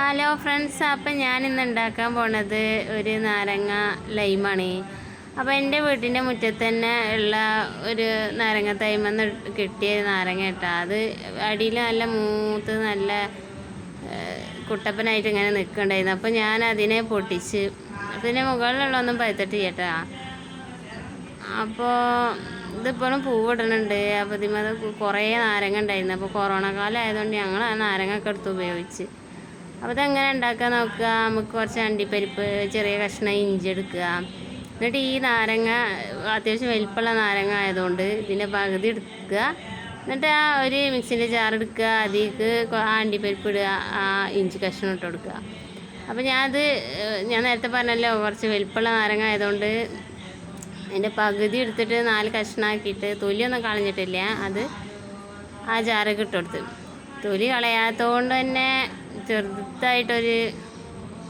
Hello friends അപ്പം ഞാൻ ഇന്ന് ഉണ്ടാക്കാൻ പോണത് ഒരു നാരങ്ങ ലൈമാണ്. അപ്പോൾ എന്റെ വീട്ടിന്റെ മുറ്റത്ത് തന്നെ ഉള്ള ഒരു നാരങ്ങ തൈമെന്ന് കിട്ടിയ നാരങ്ങ കേട്ടോ. അത് അടിയിൽ നല്ല മൂത്ത് നല്ല കുട്ടപ്പനായിട്ട് ഇങ്ങനെ നിൽക്കണ്ടായിരുന്നു അപ്പോൾ ഞാൻ അതിനെ പൊട്ടിച്ച് അതിന്റെ മുകളിലുള്ളതൊന്നും പഴുത്തിട്ട് കേട്ടോ. അപ്പോൾ ഇതിപ്പോഴും പൂവിടുന്നുണ്ട് അപ്പോൾ ഇതിമത് കുറേ നാരങ്ങ ഉണ്ടായിരുന്നു. അപ്പോൾ കൊറോണ കാലം ആയതുകൊണ്ട് ഞങ്ങൾ ആ നാരങ്ങ ഒക്കെ എടുത്ത് ഉപയോഗിച്ച് അപ്പോൾ ഇതെങ്ങനെ ഉണ്ടാക്കാൻ നോക്കുക? നമുക്ക് കുറച്ച് അണ്ടിപ്പരിപ്പ് ചെറിയ കഷ്ണം ഇഞ്ചി എടുക്കുക. എന്നിട്ട് ഈ നാരങ്ങ അത്യാവശ്യം വലിപ്പമുള്ള നാരങ്ങ ആയതുകൊണ്ട് ഇതിന്റെ പകുതി എടുക്കുക. എന്നിട്ട് ആ ഒരു മിക്സിന്റെ ജാർ എടുക്കുക. അതിലേക്ക് ആ അണ്ടിപ്പരിപ്പ് ഇടുക ആ ഇഞ്ചി കഷ്ണം ഇട്ട് കൊടുക്കുക. അപ്പോൾ ഞാനത് ഞാൻ നേരത്തെ പറഞ്ഞല്ലോ കുറച്ച് വലിപ്പമുള്ള നാരങ്ങ ആയതുകൊണ്ട് അതിന്റെ പകുതി എടുത്തിട്ട് നാല് കഷ്ണമാക്കിയിട്ട് തൊലിയൊന്നും കളഞ്ഞിട്ടില്ല. അത് ആ ജാറൊക്കെ ഇട്ട് കൊടുത്ത്. തൊലി കളയാത്തതുകൊണ്ട് തന്നെ ചെറുതായിട്ടൊരു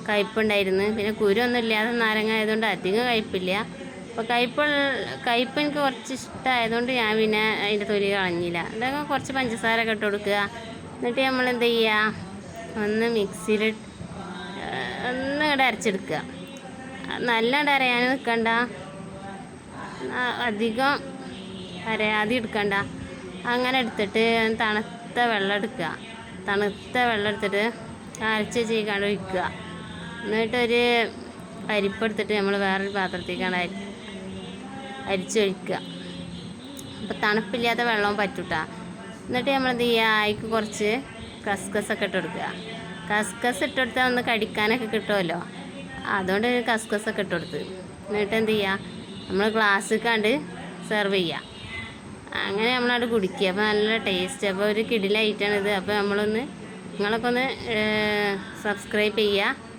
കയ്പുണ്ടായിരുന്നു. പിന്നെ കുരുവൊന്നും ഇല്ലാതെ നാരങ്ങ ആയതുകൊണ്ട് അധികം കയ്പില്ല. അപ്പോൾ കയ്പ് കയ്പ് എനിക്ക് കുറച്ച് ഇഷ്ടമായതുകൊണ്ട് ഞാൻ പിന്നെ അതിന്റെ തൊലി കളഞ്ഞില്ല. അതൊക്കെ കുറച്ച് പഞ്ചസാര ഒക്കെ ഇട്ട് കൊടുക്കുക. എന്നിട്ട് നമ്മൾ എന്ത് ചെയ്യുക? ഒന്ന് മിക്സിയിൽ ഒന്ന് ഇവിടെ അരച്ചെടുക്കുക. നല്ല അരയാൻ നിൽക്കണ്ട. അധികം അരയാതെ എടുക്കണ്ട. അങ്ങനെ എടുത്തിട്ട് തണുത്ത വെള്ളം എടുക്കുക. തണുത്ത വെള്ളം എടുത്തിട്ട് അരച്ച് ചെയ്യിക്കാണ്ട് ഒഴിക്കുക. എന്നിട്ടൊരു പരിപ്പെടുത്തിട്ട് നമ്മൾ വേറൊരു പാത്രത്തേക്കാണ് അരി അരിച്ചൊഴിക്കുക അപ്പോൾ തണുപ്പില്ലാത്ത വെള്ളവും പറ്റൂട്ടാ. എന്നിട്ട് നമ്മൾ എന്ത് ചെയ്യുക? അതിക്ക് കുറച്ച് കസ്കസൊക്കെ ഇട്ട് കൊടുക്കുക. കസ്കസ് ഇട്ട് കൊടുത്താൽ ഒന്ന് കടിക്കാനൊക്കെ കിട്ടുമല്ലോ? അതുകൊണ്ട് കസ്കസ് ഒക്കെ ഇട്ട് കൊടുത്ത്. എന്നിട്ട് എന്ത് ചെയ്യുക? നമ്മൾ ഗ്ലാസ് കണ്ട് സെർവ് ചെയ്യുക. അങ്ങനെ നമ്മളവിടെ കുടിക്കുക. അപ്പോൾ നല്ല ടേസ്റ്റ് അപ്പോൾ ഒരു കിടിലായിട്ടാണിത്. അപ്പോൾ നമ്മളൊന്ന് നിങ്ങളൊക്കെ ഒന്ന് സബ്സ്ക്രൈബ് ചെയ്യുക.